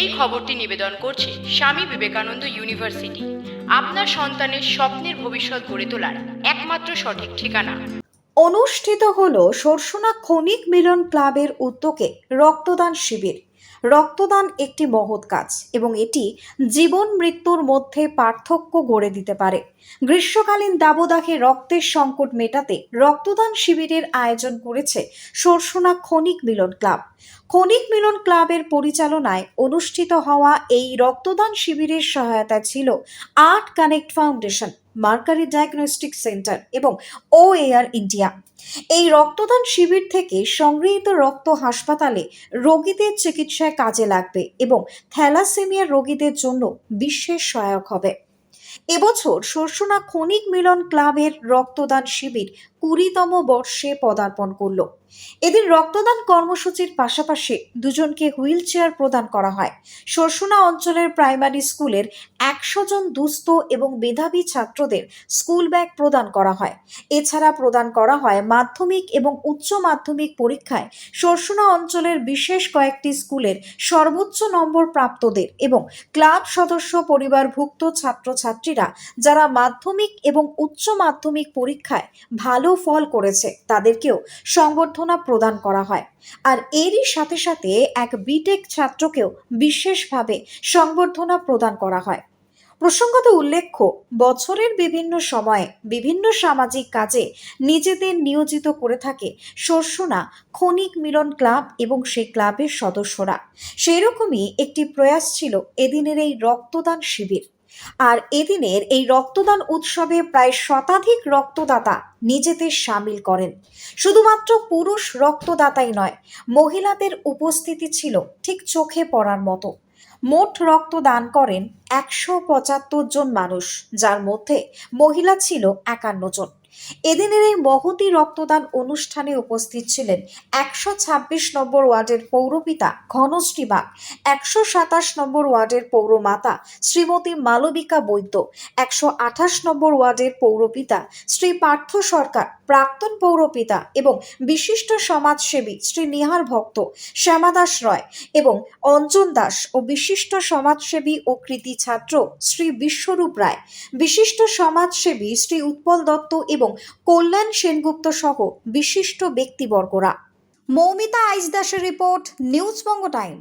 এই খবরটি নিবেদন করছে স্বামী বিবেকানন্দ ইউনিভার্সিটি। আপনার সন্তানের স্বপ্নের ভবিষ্যৎ গড়ে তোলার একমাত্র সঠিক ঠিকানা। অনুষ্ঠিত হল সরসোনা খনিক মিলন ক্লাবের উদ্যোগে রক্তদান শিবির। রক্তদান একটি মহৎ কাজ এবং এটি জীবন মৃত্যুর মধ্যে পার্থক্য গড়ে দিতে পারে। গ্রীষ্মকালীন দাবদাহে রক্তের সংকট মেটাতে রক্তদান শিবিরের আয়োজন করেছে সরসোনা খনিক মিলন ক্লাব। খনিক মিলন ক্লাবের পরিচালনায় অনুষ্ঠিত হওয়া এই রক্তদান শিবিরের সহায়তা ছিল art connect foundation. Mercury diagnostic centre এবং ও এআর ইন্ডিয়া এই রক্তদান শিবির থেকে সংগৃহীত রক্ত হাসপাতালে রোগীদের চিকিৎসায় কাজে লাগবে এবং থ্যালাসেমিয়া রোগীদের জন্য বিশেষ সহায়ক হবে। এবছর সরসোনা খনিক মিলন ক্লাবের রক্তদান শিবির কুড়িতম বর্ষে পদার্পণ করল। এদিন রক্তদান কর্মসূচির পাশাপাশি দুজনকে হুইল চেয়ার প্রদান করা হয়। সরসোনা অঞ্চলের প্রাইমারি স্কুলের একশো জন দুস্থ এবং মেধাবী ছাত্রদের স্কুল ব্যাগ প্রদান করা হয়। এছাড়া প্রদান করা হয় মাধ্যমিক এবং উচ্চ মাধ্যমিক পরীক্ষায় সরসোনা অঞ্চলের বিশেষ কয়েকটি স্কুলের সর্বোচ্চ নম্বর প্রাপ্তদের এবং ক্লাব সদস্য পরিবারভুক্ত ছাত্রছাত্রীরা যারা মাধ্যমিক এবং উচ্চ মাধ্যমিক পরীক্ষায় ভালো ফল করেছে, তাদেরকেও সংবর্ধনা প্রদান করা হয়। আর এরই সাথে সাথে এক বিটেক ছাত্রকেও বিশেষভাবে সংবর্ধনা প্রদান করা হয়। প্রসঙ্গত উল্লেখ্য, বছরের বিভিন্ন সময়ে বিভিন্ন সামাজিক কাজে নিজেদের নিয়োজিত করে থাকে শস্যনা ক্ষণিক মিলন ক্লাব এবং সেই ক্লাবের সদস্যরা। সেই রকমই একটি প্রয়াস ছিল এদিনের এই রক্তদান শিবির। আর এদিনের এই রক্তদান উৎসবে প্রায় শতাধিক রক্তদাতা নিজেদের সামিল করেন। শুধুমাত্র পুরুষ রক্তদাতাই নয়, মহিলাদের উপস্থিতি ছিল ঠিক চোখে পড়ার মতো। মোট রক্ত দান করেন একশো পঁচাত্তর জন মানুষ, যার মধ্যে মহিলা ছিল একান্ন জন। এদিনের এই মহতি রক্তদান অনুষ্ঠানে উপস্থিত ছিলেন একশো ছাব্বিশ নম্বর ওয়ার্ডের পৌরপিতা ঘনশ্রী বাগ একশো সাতাশ নম্বর ওয়ার্ডের পৌরমাতা শ্রীমতী মালবিকা বৈদ্য, একশো আঠাশ নম্বর ওয়ার্ডের পৌরপিতা শ্রী পার্থ সরকার প্রাক্তন পৌরপিতা এবং বিশিষ্ট সমাজসেবী শ্রী নিহার ভক্ত শ্যামাদাস রয় এবং অঞ্জন দাস ও বিশিষ্ট সমাজসেবী ও কৃতি ছাত্র শ্রী বিশ্বরূপ রায়, বিশিষ্ট সমাজসেবী শ্রী উৎপল দত্ত এবং কল্যাণ সেনগুপ্ত সহ বিশিষ্ট ব্যক্তিবর্গরা। মৌমিতা আইস দাসের রিপোর্ট নিউজ বঙ্গ টাইম।